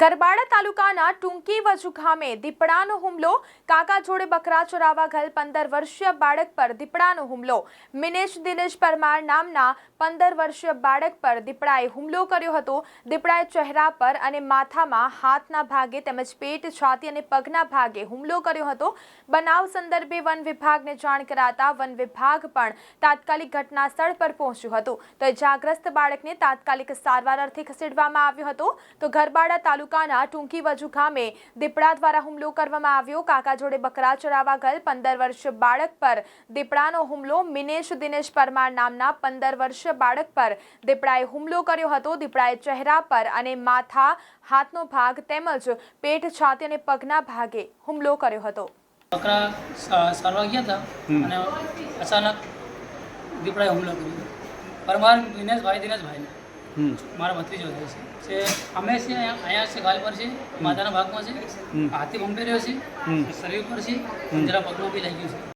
ગરબાડા તાલુકાના ટૂંકી વજુ ગામે દીપડાનો હુમલો, કાકા જોડે બકરા ચોરાવા ગયેલ પંદર વર્ષીય બાળક પર દીપડાનો હુમલો. મિનેશ દિનેશ પરમાર નામના પંદર વર્ષીય બાળક પર દીપડાએ હુમલો કર્યો હતો. દીપડાએ ચહેરા પર અને માથામાં હાથના ભાગે તેમજ પેટ, છાતી અને પગના ભાગે હુમલો કર્યો હતો. બનાવ સંદર્ભે વન વિભાગને જાણ કરાતા વન વિભાગ પણ તાત્કાલિક ઘટના સ્થળ પર પહોંચ્યું હતું. તો ઇજાગ્રસ્ત બાળકને તાત્કાલિક સારવાર અર્થે ખસેડવામાં આવ્યો હતો. તો ગરબાડા તાલુકાના ટૂંકી વજુ ગામે દીપડા દ્વારા હુમલો કરવામાં આવ્યો. કાકા જોડે બકરા ચરાવવા ગયેલ પંદર વર્ષ બાળક પર દીપડાનો હુમલો. મિનેશ દિનેશ પરમાર નામના પંદર વર્ષ બાળક પર દીપડાએ હુમલો કર્યો હતો. દીપડાએ ચહેરા પર અને માથા હાથનો ભાગ તેમજ પેટ છાતી અને પગના ભાગે હુમલો કર્યો હતો. બકરા સારવા ગયા હતા અને અચાનક દીપડાએ હુમલો કર્યો. પરમાર દિનેશભાઈ દિનેશભાઈ હમ મારા ભત્રીજો થાય છે. છે અમે છે અહીંયા છે ગાલ પર છે માથાના ભાગમાં છે. હાથી ભંભેર્યો છે. શરીર પર છે. જરા પગમાં બી લાગ્યું છે.